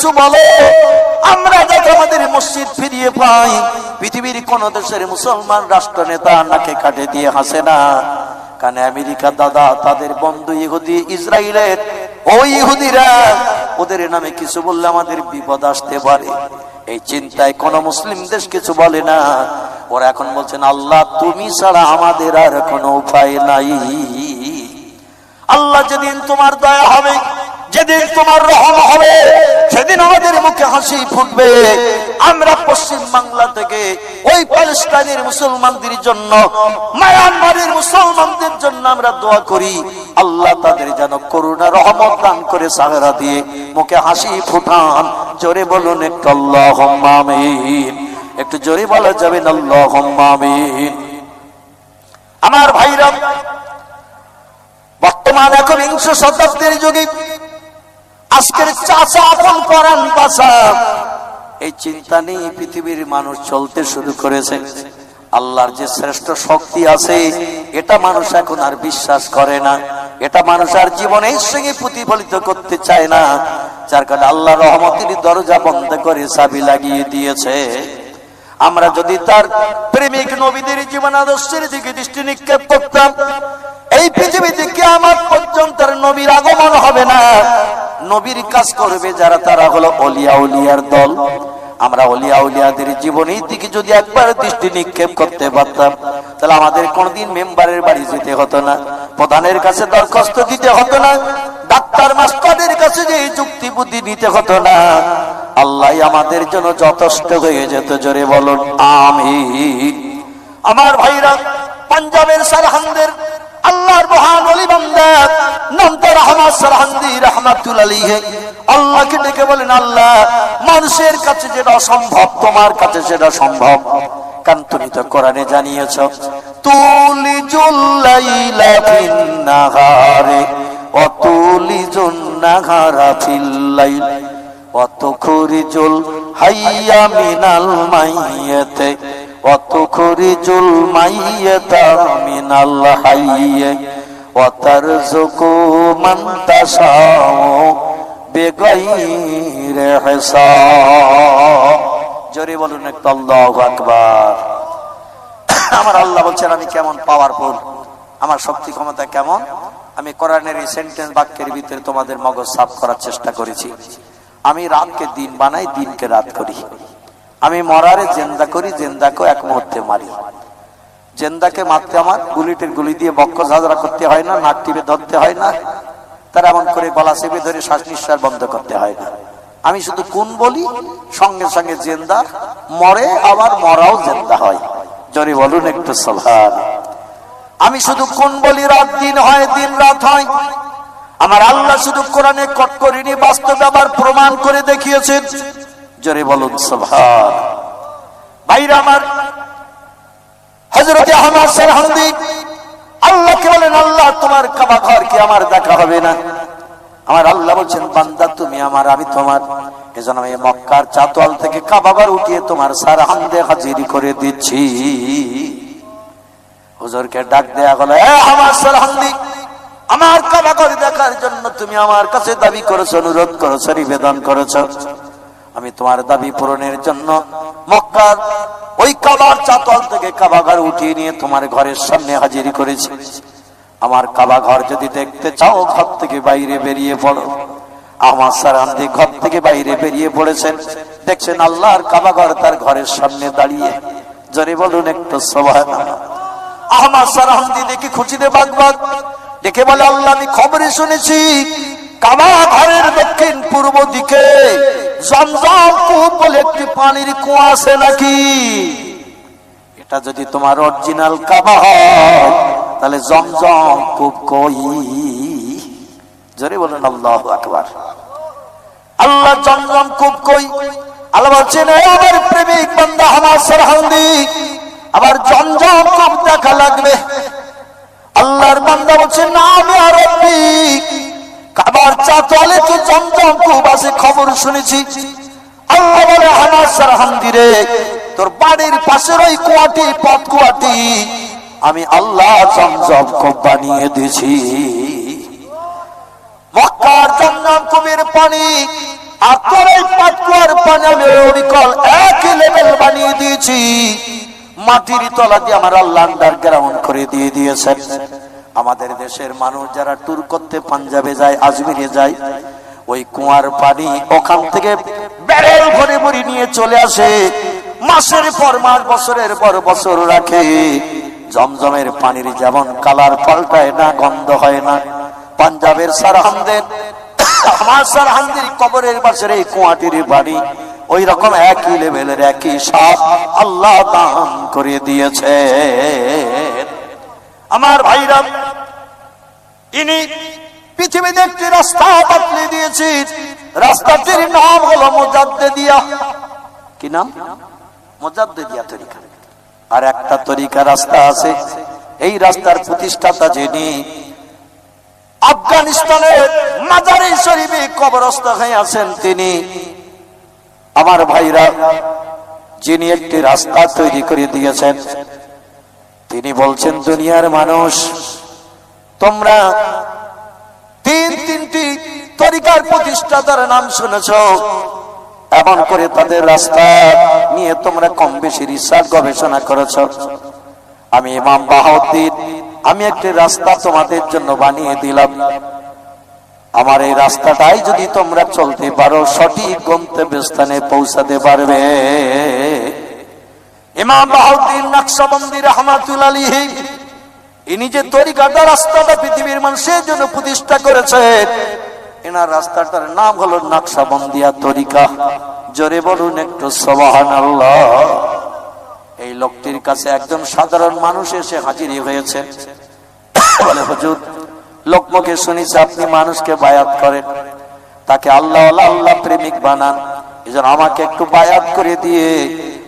কিছু বলো? আমরা যাতে আমাদের মসজিদ ফিরিয়ে পাই, পৃথিবীর কোন দেশের মুসলমান রাষ্ট্র নেতা নাকে কাটে দিয়ে হাসে না। কারণ আমেরিকা দাদা, তাদের বন্ধু ইহুদি, ইসরায়েলের ওই ইহুদিরা, ওদের নামে কিছু বললে আমাদের বিপদ আসতে পারে। এই চিন্তায় কোন মুসলিম দেশ কিছু বলে না। ওরা এখন বলছেন, আল্লাহ, তুমি ছাড়া আমাদের আর কোনো উপায় নাই। আল্লাহ যেদিন তোমার দয়া হবে যেদিন তোমার রহম হবে, সেদিন আমাদের মুখে হাসি ফুটবে। আমরা পশ্চিম বাংলা থেকে ওই প্যালেস্টাইনের মুসলমানদের জন্য, মায়ানমারের মুসলমানদের জন্য আমরা দোয়া করি। আল্লাহ তাদের যেন করুণা, রহমত দান করে সাহারা দিয়ে মুখে হাসি ফুটান। জোরে বলুন একটু আল্লাহ একটু জোরে বলা যাবেন আল্লাহ আমার ভাইরা, বর্তমান এখন একবিংশ শতাব্দীর যুগে আজকের চাচা আপন পরাণ বাসা এই চিন্তা নিয়ে পৃথিবীর মানুষ চলতে শুরু করেছে। আল্লাহর যে শ্রেষ্ঠ শক্তি আছে, এটা মানুষ এখন আর বিশ্বাস করে না। এটা মানুষ আর জীবনের সঙ্গে প্রতিফলিত করতে চায় না। যার কারণে আল্লাহ রহমতের দরজা বন্ধ করে চাবি লাগিয়ে দিয়েছে। আমরা যদি তার প্রেমিক নবীদের জীবন আদর্শের দিকে দৃষ্টি নিক্ষেপ করতাম, এই পৃথিবীতে আমার পর্যন্ত নবীর আগমন হবে না। নবীর কাজ করবে যারা তারা হলো অলিয়া উলিয়ার দল। আমরা অলিয়া উলিয়াদের জীবনের দিকে যদি একবার দৃষ্টি নিক্ষেপ করতে পারতাম, তাহলে আমাদের কোনদিন মেম্বারের বাড়ি যেতে হতো না, প্রধানের কাছে দরখাস্ত দিতে হতো না, ডাক্তার মাস্টারের কাছে যে যুক্তি বুদ্ধি নিতে হতো না। আল্লাহ আমাদের জন্য যথেষ্ট হয়ে যেত, জোরে বলুন আমি আমার ভাইরা, পাঞ্জাবের সারহানদের আল্লাহর মহান অলি বান্দা। নন্ত রহমান সারহান্দি রহমাতুল আলীহে আল্লাহকে ডেকে বলেন, আল্লাহ, মানুষের কাছে যেটা অসম্ভব, তোমার কাছে সেটা সম্ভব। কারণ তুমি তো কোরআনে জানিয়েছ তুলি জুল্লাইলা ফিন নাহারে অতুলি জুন্নাহারা ফিল্লাইল অত খরিজুল হাইয়া মিনাল মাইয়াতে। অত জকু মন্তাসাও বেগাইরে হিসাব জোরে বলুন আকবার। আমার আল্লাহ বলছেন, আমি কেমন পাওয়ারফুল আমার শক্তি ক্ষমতা কেমন? আমি কোরআনের এই সেন্টেন্স বাক্যের ভিতরে তোমাদের মগজ সাফ করার চেষ্টা করেছি। আমি রাতকে দিন বানাই, দিনকে রাত করি। আমি মরারে জেন্দা করি জেন্দাকে এক মুহূর্তে মারি। জেন্দাকে মারতে আমার গুলিটির গুলি দিয়ে বক্ষ ঝাঁঝরা করতে হয় না, নাক টিপে ধরতে হয় না, তার এমন করে গলা চেপে ধরে শ্বাস নিঃশ্বাস বন্ধ করতে হয় না। আমি শুধু কোন বলি, সঙ্গে সঙ্গে জেন্দা, মরে আবার মরাও জেন্দা হয়। জরি বলুন একটু সভার আমি শুধু কোন বলি, রাত দিন হয়, দিন রাত হয়। আমার আল্লাহ শুধু কোরআনে কট করিনি, বাস্তবে আবার প্রমাণ করে দেখিয়েছেন। জোরে বলুন সভার ভাইরা আমার হজরত আহমদ সরহন্দি আল্লাহকে বলেন, আল্লাহ, তোমার কাবা ঘর কি আমার দেখা হবে না? আমার আল্লাহ বলছেন, বান্দা, তুমি আমার, আমি তোমার। এজন্য আমি মক্কার চাতোয়াল থেকে কাবা ঘর উঠিয়ে তোমার সারহান্দে হাজিরি করে দিচ্ছি। হুজুরকে ডাক দেয়া গেল আমার সারহান্দি আমার কাবা ঘর দেখার জন্য তুমি আমার কাছে দাবি করেছ, অনুরোধ করেছ, নিবেদন করেছ। আমি তোমার দাবি পূরণের জন্য মক্কার ওই কাবার চাতল থেকে কাবাঘর উঠিয়ে নিয়ে তোমার ঘরের সামনে হাজিরি করেছি। আমার কাবা ঘর যদি দেখতে চাও, ঘর থেকে বাইরে বেরিয়ে পড়ো। আমার সারান্দি ঘর থেকে বাইরে বেরিয়ে পড়েছেন। দেখছেন আল্লাহর কাবা ঘর তার ঘরের সামনে দাঁড়িয়ে। জরে বলুন একটু সবাই আমার সারান্দি দেখে খুশিতে বাগ বাগ দেখে বলে, আল্লাহ, আমি খবরে শুনেছি কাবা ঘরের দক্ষিণ পূর্ব দিকে। জমজম কূপ বলে একটি পানির কুয়া আছে নাকি? এটা যদি তোমার অরিজিনাল কাবা হয়, তাহলে জমজম কূপ কই? জোরে বলেন, আল্লাহ আকবার। আল্লাহ জমজম কূপ কই? আল্লাহ বলছেন "এ আমার প্রেমিক বান্দা আমার সরহান্দি আবার জমজম কূপ দেখা লাগবে। আল্লাহর বান্দা বলছে, না, আমি আর কাবার চাতলে জমজম খুব আছে, খবর শুনেছি। আল্লাহ বলে আমার সারহান্দিরে তোর বাড়ির পাশের ওই কুয়াটি, পথ কুয়াটি, আমি আল্লাহ জমজম খুব বানিয়ে দিয়েছি। মক্কার পানি আর তোর এই পানালের অবিকল একই লেভেল বানিয়ে দিয়েছি। মাটির তলা দিয়ে আমার আল্লাহ আন্ডারগ্রাউন্ড করে দিয়ে দিয়েছেন। আমাদের দেশের মানুষ যারা ট্যুর করতে পাঞ্জাবে যায়, আজমিরে যায়, ওই কুয়ার পানি ওখান থেকে ব্যারেল ভরে ভরে নিয়ে চলে আসে। মাসের পর মাস, বছরের পর বছর রাখে। জমজমের পানির যেমন কালার পাল্টায় না, গন্ধ হয় না। পাঞ্জাবের সারহামদের আমার সারহামদের কবরের পাশের এই কুয়াটির বাড়ি ওই রকম একই লেভেলের একই সাপ আল্লাহ দান করে দিয়েছে। আমার ভাইরা, ইনি পৃথিবীতে একটি রাস্তা বাতলে দিয়েছি। রাস্তাটির নাম হলো মোজাদ্দে দিয়া কি নাম? মোজাদ্দে দিয়া তরিকা। আর একটা তরিকা রাস্তা আছে। এই রাস্তার প্রতিষ্ঠাতা যিনি আফগানিস্তানের মাজারি শরীফে কবরস্থ হয়ে আছেন তিনি। আমার ভাইরা, যিনি একটি রাস্তা তৈরি করে দিয়েছেন তিনি বলছেন, দুনিয়ার মানুষ, তোমরা তিন তিনটি তরিকার প্রতিষ্ঠাতার নাম শুনেছ। এমন করে তাদের রাস্তা নিয়ে তোমরা কম বেশি রিসার্চ গবেষণা করেছ। আমি ইমাম বাহাউদ্দিন, আমি একটি রাস্তা তোমাদের জন্য বানিয়ে দিলাম। আমার এই রাস্তাটাই যদি তোমরা চলতে পারো, সঠিক গন্তব্যস্থানে পৌঁছাতে পারবে। ইমাম বাহাউদ্দিন নকশবন্দি রহমাতুল আলিহি ইনি যে তরিকাটা রাস্তাটা পৃথিবীর মানুষের জন্য প্রতিষ্ঠা করেছে, এনার রাস্তাটার নাম হলো নকশাবন্দিয়া তরিকা। জোরে বলুন একটু সবাহান এই লোকটির কাছে একজন সাধারণ মানুষ এসে হাজির হয়েছে। বলে, হুজুর, লোকমুখে শুনেছি আপনি মানুষকে বায়াত করেন। তাকে আল্লাহ আল্লাহ প্রেমিক বানান। এই আমাকে একটু বায়াত করে দিয়ে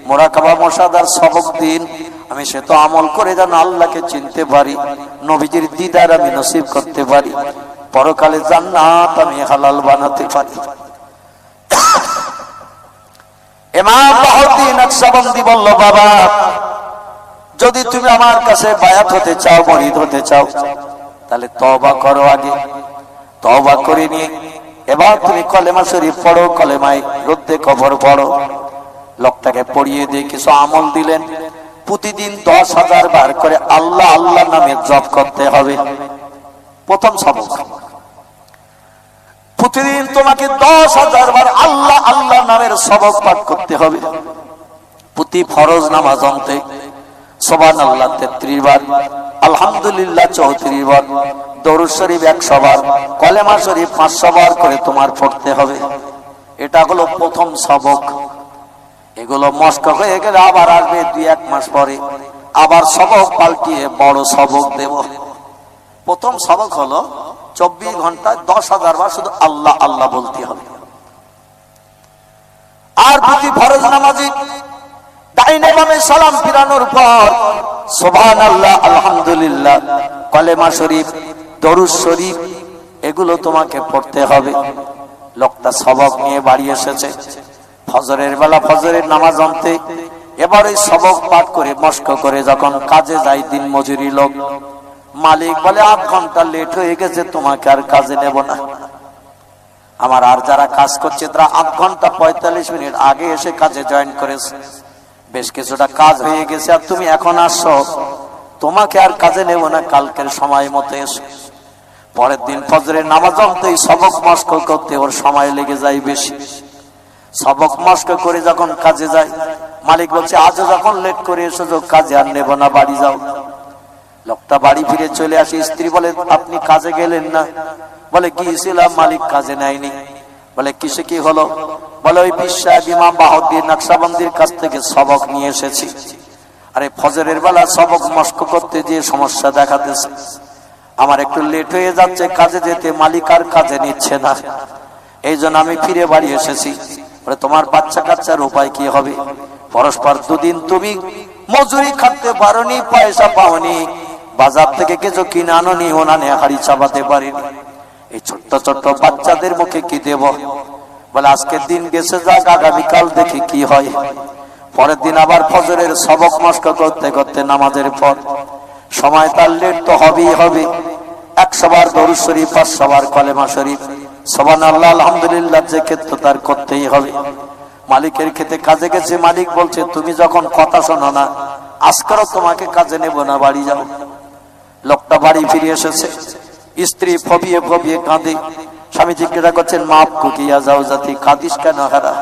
মোরাকাবা মশাদার সবক দিন। আমি সে তো আমল করে যেন আল্লাহকে চিনতে পারি, নবীজির দিদার আমি নসিব করতে পারি। পরকালে জান্নাত আমি হালাল বানাতে পারি। বলল, বাবা, যদি তুমি আমার কাছে বায়াত হতে চাও, মরিদ হতে চাও, তাহলে তবা করো আগে। তবা করে নিয়ে, এবার তুমি কলেমা শরীফ পড়ো, কলেমায় রোদ্দে কবর পড়ো। লোকটাকে পড়িয়ে দিয়ে কিছু আমল দিলেন। প্রতিদিন দশ হাজার বার করে আল্লাহ আল্লাহ নামে জপ করতে হবে। প্রথম সবক। প্রতিদিন তোমাকে দশ হাজার বার আল্লাহ আল্লাহ নামের সবক পাঠ করতে হবে। প্রতি ফরজ নামাজ অন্তে সোবান আল্লাহ তেত্রিশ বার, আলহামদুলিল্লাহ চৌত্রিশ বার, দরুদ শরীফ একশো বার, কলেমা শরীফ পাঁচশো বার করে তোমার পড়তে হবে। এটা হলো প্রথম সবক। এগুলো মস্ক হয়ে গেলে আবার আসবে দুই এক মাস পরে। আবার সবক পাল্টিয়ে বড় সবক দেব। প্রথম সবক হলো চব্বিশ ঘন্টায় দশ হাজার বার শুধু আল্লাহ আল্লাহ বলতে হবে। আর প্রতি ফরজ নামাজি ডাইনে বামে সালাম ফিরানোর পর সোভান আল্লাহ আলহামদুলিল্লাহ, কলেমা শরীফ, দরুদ শরীফ, এগুলো তোমাকে পড়তে হবে। লোকটা সবক নিয়ে বাড়ি এসেছে। ফজরের বেলা ফজরের নামাজ আনতে, এবার সবক পাঠ করে মস্ক করে যখন কাজে যায় দিন মজুরি লোক, মালিক বলে, আধ ঘণ্টা লেট হয়ে গেছে, তোমাকে আর কাজে নেব না। আমার আর যারা কাজ করছে, তারা আধ ঘণ্টা পঁয়তাল্লিশ মিনিট আগে এসে কাজে জয়েন করেছে। বেশ কিছুটা কাজ হয়ে গেছে, আর তুমি এখন আসছো। তোমাকে আর কাজে নেব না, কালকের সময় মতো এসো। পরের দিন ফজরের নামাজ সবক মস্ক করতে ওর সময় লেগে যায় বেশি। সবক মস্ক করে যখন কাজে যায়, মালিক বলছে, আজও যখন লেট করে এসেছ কাজে আর নেব না, বাড়ি যাও। লোকটা বাড়ি ফিরে চলে আসে, স্ত্রী বলে, আপনি কাজে গেলেন না? বলে গিয়েছিলাম মালিক কাজে নেয়নি। বলে, কিসে কি হলো? বলে, ওই বিশ্বাস ইমাম বাহুদ্দিন নকশাবন্দির কাছ থেকে সবক নিয়ে এসেছি। আরে, ফজরের বেলা সবক মস্ক করতে যে সমস্যা দেখাতেছে। আমার একটু লেট হয়ে যাচ্ছে, কাজে যেতে মালিক আর কাজে নিচ্ছে না। এই আমি ফিরে বাড়ি এসেছি। বলে, তোমার বাচ্চা কাচ্চার উপায় কি হবে? পরস্পর দুদিন তুমি মজুরি খাটতে পারোনি, পয়সা পাওনি। বাজার থেকে কিছু কিনে আনোনি ওনানে হাড়ি চাপাতে পারিনি। এই ছোট্ট ছোট্ট বাচ্চাদের মুখে কি দেব? বলে আজকের দিন গেছে, যাক, আগামীকাল দেখি কি হয়। পরের দিন আবার ফজরের সবক মস্ক করতে করতে নামাজের পর। সময় তার লেট তো হবেই হবে। একশো বার দরুদ শরীফ, পাঁচশো বার কলেমা শরীফ। সবান আল্লাহ আলহামদুলিল্লাহ, যে ক্ষেত্রে তার করতেই হবে। মালিকের ক্ষেত্রে কাজে গেছে, মালিক বলছে, তুমি যখন কথা শোনো না, আজকারও তোমাকে কাজে নেব না, বাড়ি যাও। লোকটা বাড়ি ফিরে এসেছে। স্ত্রী ফবিয়ে ফবিয়ে কাঁদে। স্বামী জিজ্ঞাসা করছেন মাপ কুকিয়া যাও জাতি? কাঁদিস কেন হারা?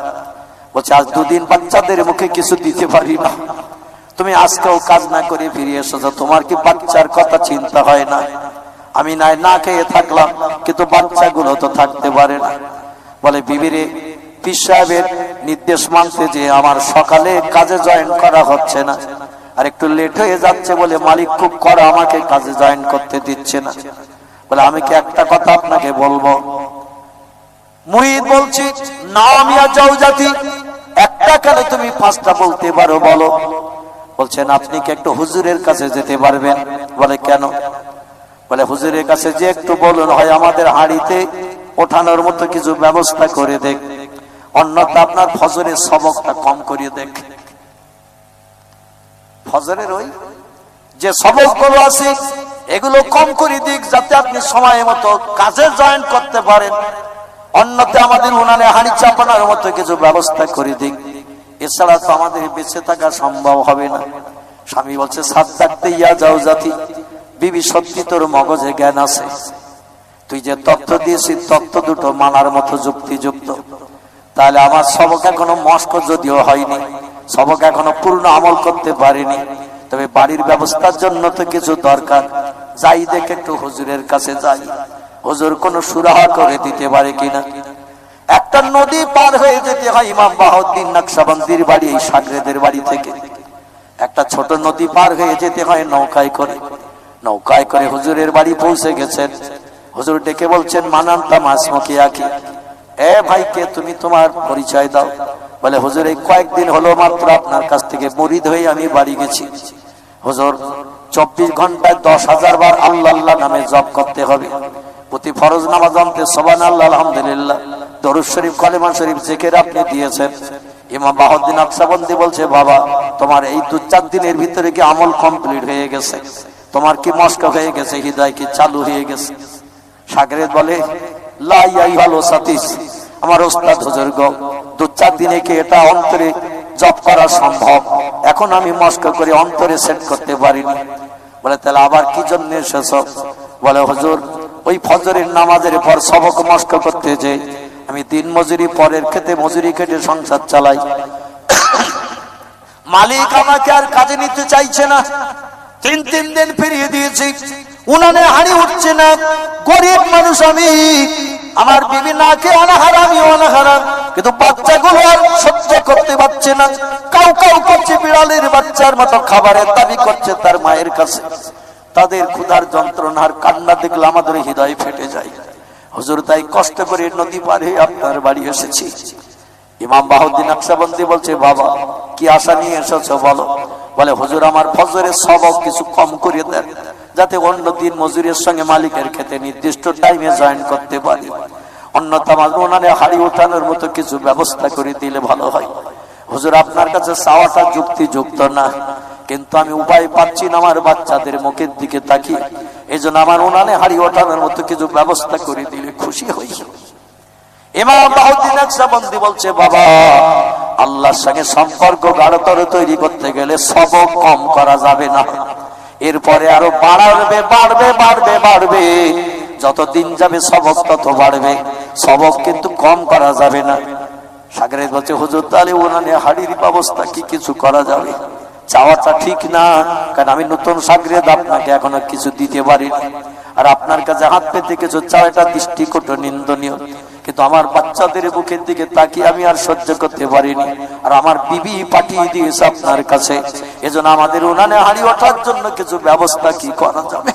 বলছে, আজ দুদিন বাচ্চাদের মুখে কিছু দিতে পারি না। তুমি আজকেও কাজ না করে ফিরে এসেছ। তোমার কি বাচ্চার কথা চিন্তা হয় না? আমি নাই, না খেয়ে থাকলাম, কিন্তু বাচ্চাগুলো তো থাকতে পারে না। বলে, বিবিরে, পীর সাহেবের নির্দেশ মানতে যে আমার সকালে কাজে জয়েন করা হচ্ছে না, আর একটু লেট হয়ে যাচ্ছে বলে মালিক খুব আমাকে কাজে জয়েন করতে দিচ্ছে না। বলে, আমি কি একটা কথা আপনাকে বলব? মুহিত বলছি, না মিয়া যাও জাতি, একটা কেন তুমি পাঁচটা বলতে পারো বলো? বলছেন, আপনি কি একটু হুজুরের কাছে যেতে পারবেন? বলে, কেন? বলে, হুজুরের কাছে যে একটু বলুন, হয় আমাদের হাড়িতে ওঠানোর মতো কিছু ব্যবস্থা করে দেখ। অন্যথা আপনার ফজরের সবকটা কম করিয়ে দেখ। ফজরের ওই যে সবকগুলো আছে, এগুলো কম করে দিক, যাতে আপনি সময় মতো কাজে জয়েন করতে পারেন। অন্যতে আমাদের উনানে হাড়ি চাপানোর মতো কিছু ব্যবস্থা করে দিক। এছাড়া তো আমাদের বেঁচে থাকা সম্ভব হবে না। স্বামী বলছে, সাত থাকতে ইয়া যাও জাতি। বিবি, সত্যি তোর মগজে জ্ঞান আছে? তুই যে তত্ত্ব দিয়েছিস, তত্ত্ব দুটো মানার মতো যুক্তিযুক্ত। তাহলে আমার সবক এখনও মস্ক যদিও হয়নি, সবক এখনও পূর্ণ আমল করতে পারিনি। তবে বাড়ির ব্যবস্থার জন্য তো কিছু দরকার। যাই দেখে একটু হুজুরের কাছে যাই। হুজুর কোন সুরাহা করে দিতে পারে কিনা? একটা নদী পার হয়ে যেতে হয় ইমাম বাহুদ্দিন নকশাবন্দির বাড়ি, এই সাগরেদের বাড়ি থেকে। একটা ছোট নদী পার হয়ে যেতে হয় নৌকায় করে। নৌকায় করে হুজুরের বাড়ি পৌঁছে গেছেন। হুজুর ডেকে বলছেন মানান্তা মাসমকি আঁকি এ ভাইকে তুমি তোমার পরিচয় দাও। বলে, হুজুর, এই কয়েকদিন হলো মাত্র আপনার কাছ থেকে মরিদ হয়ে আমি বাড়ি গেছি। হুজুর, চব্বিশ ঘন্টায় দশ হাজার বার আল্লাহ আল্লাহ নামে জপ করতে হবে। প্রতি ফরজ নামাজ আনতে সবান আল্লাহ আলহামদুলিল্লাহ। দরুদ শরীফ কলেমান শরীফ, জেকের আপনি দিয়েছেন। ইমাম বাহুদ্দিন আকসাবন্দি বলছে, বাবা, তোমার এই দু চার দিনের ভিতরে কি আমল কমপ্লিট হয়ে গেছে? তোমার কি মস্ক হয়ে গেছে, হৃদয় কি চালু হয়ে গেছে? সাগরেদ বলে লাই ভালো সাতিস আমার ওস্তাদ হুজুর গো, দু চার দিনে কি এটা অন্তরে জব করা সম্ভব? এখন আমি মস্ক করে অন্তরে সেট করতে পারিনি। বলে, তাহলে আবার কি জন্য এসেছ? বলে, হজুর, ওই ফজরের নামাজের পর সবক মস্ক করতে যে, আমি দিন মজুরি, পরের খেতে মজুরি খেটে সংসার চালাই। মালিক আমাকে আর কাজে নিতে চাইছে না। তিন তিন দিন ফিরিয়ে দিয়েছি। উনানে হাড়ি উঠছে না। গরিব মানুষ আমি। আমার বিবি না খেয়ে অনাহার আমি অনাহারাম কিন্তু বাচ্চাগুলো আর সহ্য করতে পারছে না। কাউ কাউ করছে বিড়ালের বাচ্চার মতো খাবারের দাবি করছে তার মায়ের কাছে। তাদের ক্ষুধার যন্ত্রণার কান্না দেখলে আমাদের হৃদয় ফেটে যায়। হুজুর, তাই কষ্ট করে নদী পার আপনার বাড়ি এসেছি। ইমাম বাহুদ্দিন আকসাবন্দি বলছে, বাবা, কি আশা নিয়ে এসেছ বলো? বলে, হুজুর, আমার ফজরের সবক কিছু কম করে দেন, যাতে অন্য দিন মজুরের সঙ্গে মালিকের খেতে নির্দিষ্ট টাইমে জয়েন করতে পারি। অন্যথা ওনারে হাড়ি ওঠানোর মতো কিছু ব্যবস্থা করে দিলে ভালো হয়। হুজুর, আপনার কাছে চাওয়াটা যুক্তিযুক্ত না, কিন্তু আমি উপায় পাচ্ছি না আমার বাচ্চাদের মুখের দিকে তাকিয়ে। এই জন্য আমার উনানে হাড়ি ওঠানোর মতো কিছু ব্যবস্থা করে দিলে খুশি হই। ইমাম বাহুদ্দিন বলছে, বাবা আল্লাহর সঙ্গে সম্পর্ক গাঢ়তর তৈরি করতে গেলে সব কম করা যাবে না। এরপরে আরও বাড়বে বাড়বে বাড়বে বাড়বে। যত দিন যাবে সবক তত বাড়বে। সবক কিন্তু কম করা যাবে না। সাগরের বলছে, হুজুর, তাহলে উনানে হাড়ির ব্যবস্থা কি কিছু করা যাবে? চাওয়াটা ঠিক না, কারণ আমি নতুন সাগরেদ আপনাকে এখনও কিছু দিতে পারিনি। আর আপনার কাছে হাত পেতে কিছু চাওয়াটা দৃষ্টিকট নিন্দনীয়। কিন্তু আমার বাচ্চাদের বুকের দিকে তাকিয়ে আমি আর সহ্য করতে পারিনি। আর আমার বিবি পাঠিয়ে দিয়েছে আপনার কাছে। এজন্য আমাদের উনানে হাড়ি ওঠার জন্য কিছু ব্যবস্থা কি করা যাবে?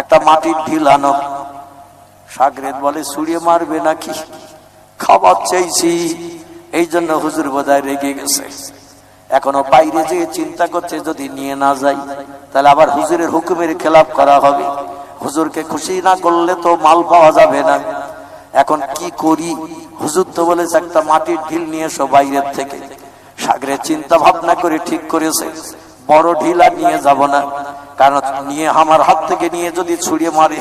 একটা মাটির ঢিল আনো। সাগরেদ বলে সুড়িয়ে মারবে নাকি? খাবার চাইছি। এই জন্য হুজুর বোধহয় রেগে গেছে। এখনও বাইরে যে চিন্তা করছে যদি নিয়ে না যাই, তাহলে আবার হুজুরের হুকুমের খেলাপ করা হবে। হুজুরকে খুশি না করলে তো মাল পাওয়া যাবে না। এখন কি করি? হুজুর তো বলেছে, একটা মাটির ঢিল নিয়ে এসো বাইরের থেকে। সাগরে চিন্তা ভাবনা করে ঠিক করেছে, বড় ঢিল নিয়ে যাব না। কারণ নিয়ে আমার হাত থেকে নিয়ে যদি ছুড়িয়ে মারে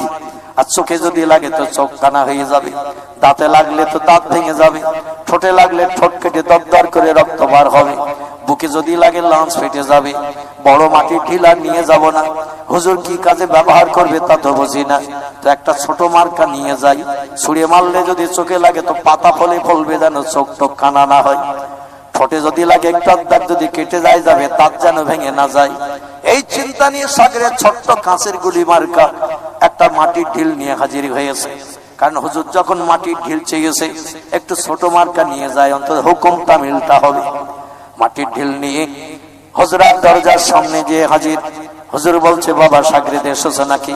আর চোখে যদি লাগে তো চোখ কানা হয়ে যাবে। দাঁতে লাগলে তো দাঁত ভেঙে যাবে। ঠোঁটে লাগলে ঠোঁট কেটে দরদর করে রক্ত বার হবে। বুকে যদি লাগে লাঞ্চ ফেটে যাবে। বড় মাটির আর নিয়ে যাব না। হুজুর কি কাজে ব্যবহার করবে তা তো বুঝি না। তো একটা ছোট মার্কা নিয়ে যাই। ছুঁড়ে মারলে যদি চোখে লাগে তো পাতা ফলে ফলবে যেন চোখ টোক কানা না হয়। ঠোঁটে যদি লাগে একটু আধদার যদি কেটে যায় যাবে, তার যেন ভেঙে না যায়। এই চিন্তা নিয়ে সাগরের ছোট্ট কাঁচের গুলি মার্কা একটা মাটির ঢিল নিয়ে হাজির হয়েছে। কারণ হুজুর যখন মাটির ঢিল চেয়েছে, একটু ছোট মার্কা নিয়ে যায়, অন্তত হুকুমটা মিলটা হবে। মাটির ঢিল নিয়ে হজরার দরজার সামনে যে হাজির। হুজুর বলছে, বাবা সাগরেদ এসেছে নাকি?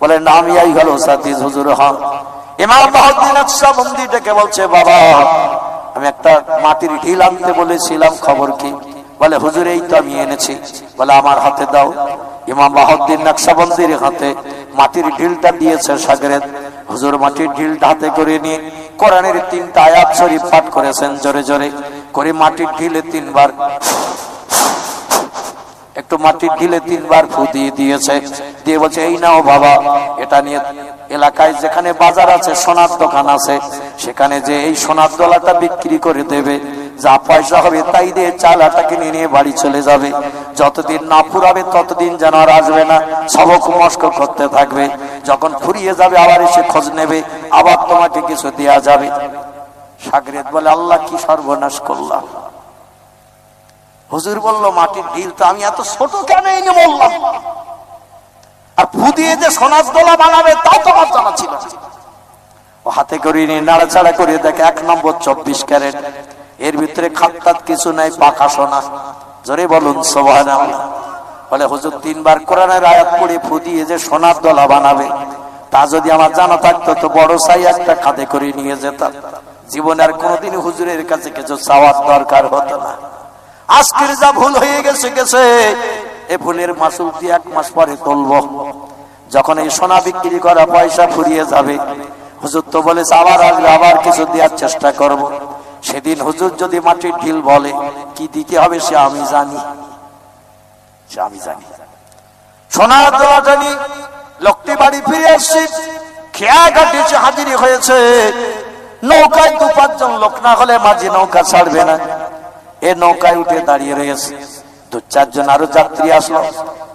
বলে নাম ইয়াই হলো সাদিজ হুজুর হন ইমাম বাহুদ্দিন আকসা বন্দি ডেকে বলছে, বাবা আমি একটা মাটির ঢিল আনতে বলেছিলাম, খবর কি? বলে, হুজুর, এই তো আমি এনেছি। বলে, আমার হাতে দাও। ইমাম বাহুদ্দিন নকশাবন্দির হাতে মাটির ঢিলটা দিয়েছে সাগরেদ হুজুর, মাটির ঢিলটা হাতে করে নিয়ে কোরআনের তিনটা আয়াত শরীফ পাঠ করেছেন জোরে জোরে। করে মাটির ঢিলে তিনবার একটু মাটির ঢিলে তিনবার ফু দিয়ে দিয়েছে। দিয়ে বলছে, এই নাও বাবা, এটা নিয়ে এলাকায় যেখানে বাজার আছে, সোনার দোকান আছে, সেখানে যে এই সোনার দোলাটা বিক্রি করে দেবে, যা পয়সা হবে, তাই দিয়ে চালাটা কিনে নিয়ে বাড়ি চলে যাবে। যতদিন না ফুরাবে, ততদিন যেন আর আসবে না, সবক মস্ক করতে থাকবে। যখন ফুরিয়ে যাবে, আবার এসে খোঁজ নেবে, আবার তোমাকে কিছু দেয়া যাবে। সাগরেদ বলে, আল্লাহ কি সর্বনাশ করলাম? হুজুর বলল, মাটির ঢিল তো আমি এত ছোট কেন এনে বললাম আর ফু দিয়ে যে সোনার দোলা বানাবে, তাও তো আমার জানা ছিল ও হাতে করে নিয়ে নাড়াচাড়া করে দেখে এক নম্বর চব্বিশ ক্যারেট। এর ভিতরে খাত্তাত কিছু নাই, পাকা সোনা। জোরে বলুন সোভান বলে, হুজুর, তিনবার কোরআনের আয়াত পড়ে ফু দিয়ে যে সোনার দোলা বানাবে, তা যদি আমার জানা থাকতো তো বড় সাই একটা খাদে করে নিয়ে যেতাম। জীবনে আর কোনোদিন হুজুরের কাছে কিছু চাওয়ার দরকার হতো না। আজকের যা ভুল হয়ে গেছে গেছে। এ ভুলের মাসুল দিয়ে এক মাস পরে তুলব। যখন এই সোনা বিক্রি করা পয়সা ফুরিয়ে যাবে, হুজুর তো বলেছে, আবার আসবে, আবার কিছু দেওয়ার চেষ্টা করব। সেদিন হুজুর যদি মাটির ঢিল বলে, কি দিতে হবে সে আমি জানি। সে আমি জানি। সোনার দেওয়া জানি, লোকটি বাড়ি ফিরে আসছি খেয়া ঘাটিছে হাজিরি হয়েছে। নৌকায় দু পাঁচজন লোক না হলে মাঝি নৌকা ছাড়বে না। এ নৌকায় উঠে দাঁড়িয়ে রয়েছে। দু চারজন আরও যাত্রী আসলো।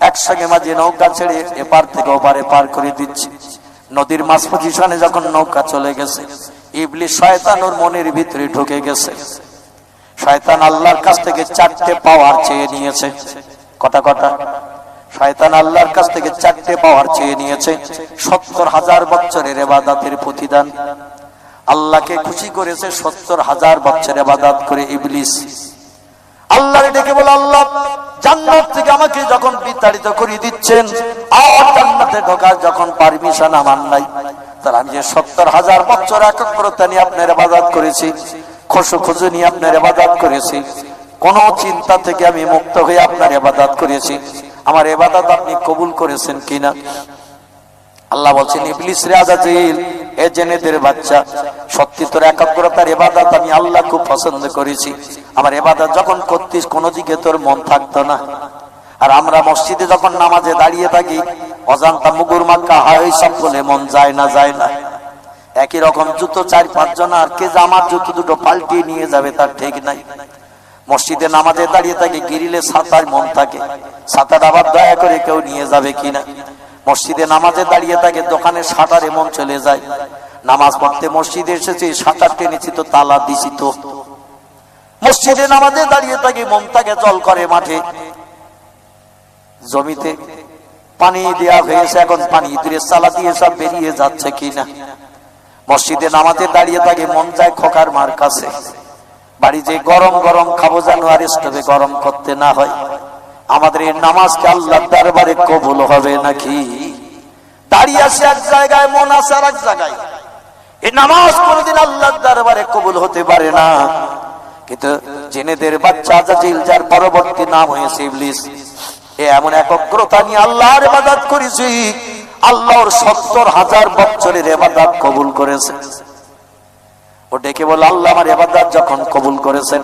একসঙ্গে মাঝে নৌকা ছেড়ে এপার থেকে ওপারে পার করে দিচ্ছে। নদীর মাছ পজিশনে যখন নৌকা চলে গেছে ইবলি শয়তান ওর মনের ভিতরে ঢুকে গেছে। শয়তান আল্লাহর কাছ থেকে চারটে পাওয়ার চেয়ে নিয়েছে। কটা কটা? শয়তান আল্লাহর কাছ থেকে চারটে পাওয়ার চেয়ে নিয়েছে। সত্তর হাজার বছরের এবাদাতের প্রতিদান। আল্লাহকে খুশি করেছে সত্তর হাজার বছর এবাদাত করে ইবলিস। আল্লাহ বলে, আল্লাহ, জান্নাত থেকে আমাকে যখন বিতাড়িত করে দিচ্ছেন, আর জান্নাতে ঢোকার যখন পারমিশন আমার নাই। তাহলে আমি যে সত্তর হাজার বছর একত্রতা নিয়ে আপনার এবাদাত করেছি খসু খুঁজে নিয়ে আপনার এবাদাত করেছি, কোন চিন্তা থেকে আমি মুক্ত হয়ে আপনার এবাদাত করেছি। আমার এবাদাত আপনি কবুল করেছেন কিনা? আল্লাহ বলছেন, ইবলিস রে আজাজিল এ জেনেদের বাচ্চা, সত্যি তোর একাগ্রতার এবাদত আমি আল্লাহ খুব পছন্দ করেছি। আমার এবাদত যখন করতিস কোন দিকে তোর মন থাকতো না। আর আমরা মসজিদে যখন নামাজে দাঁড়িয়ে থাকি, অজান্তা মুগুর মাক্কা হয় সব বলে মন যায় না যায় না। একই রকম জুতো চার পাঁচজন, আর কে যে আমার জুতো দুটো পাল্টিয়ে নিয়ে যাবে তার ঠিক নাই। মসজিদে নামাজে দাঁড়িয়ে থাকে, গিরিলে সাঁতার মন থাকে। সাঁতার আবার দয়া করে কেউ নিয়ে যাবে কিনা। মসজিদে নামাজে দাঁড়িয়ে থাকে দোকানে সাঁটার এমন চলে যায়। নামাজ পড়তে মসজিদে এসেছে সাঁতার টেনেছি তো তালা দিছি তো মসজিদে নামাজে দাঁড়িয়ে থাকে, মন থাকে জল করে মাঠে। জমিতে পানি দেওয়া হয়েছে, এখন পানি দূরে চালা দিয়ে সব বেরিয়ে যাচ্ছে কিনা। মসজিদে নামাজে দাঁড়িয়ে থাকে, মন যায় খোকার মার কাছে। বাড়ি যে গরম গরম খাব যেন আর স্টোভে গরম করতে না হয়। আমাদের এই নামাজকে আল্লাহ দরবারে কবুল হবে নাকি? দাঁড়িয়ে আছে এক জায়গায়, মন আছে আর এক জায়গায়। এই নামাজ কোনদিন আল্লাহ দরবারে কবুল হতে পারে না। কিন্তু জেনেদের বাচ্চা আজাজিল যার পরবর্তী নাম হয়েছে ইবলিস, এ এমন একগ্রতা নিয়ে আল্লাহর ইবাদত করেছি। আল্লাহর সত্তর হাজার বছরের ইবাদত কবুল করেছে। ও ডেকে বলে, আল্লাহ আমার এবাদাত যখন কবুল করেছেন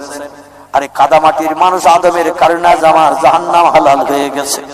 আরে কাদামাটির মানুষ আদমের কারণে আমার জাহান্নাম হালাল হয়ে গেছে।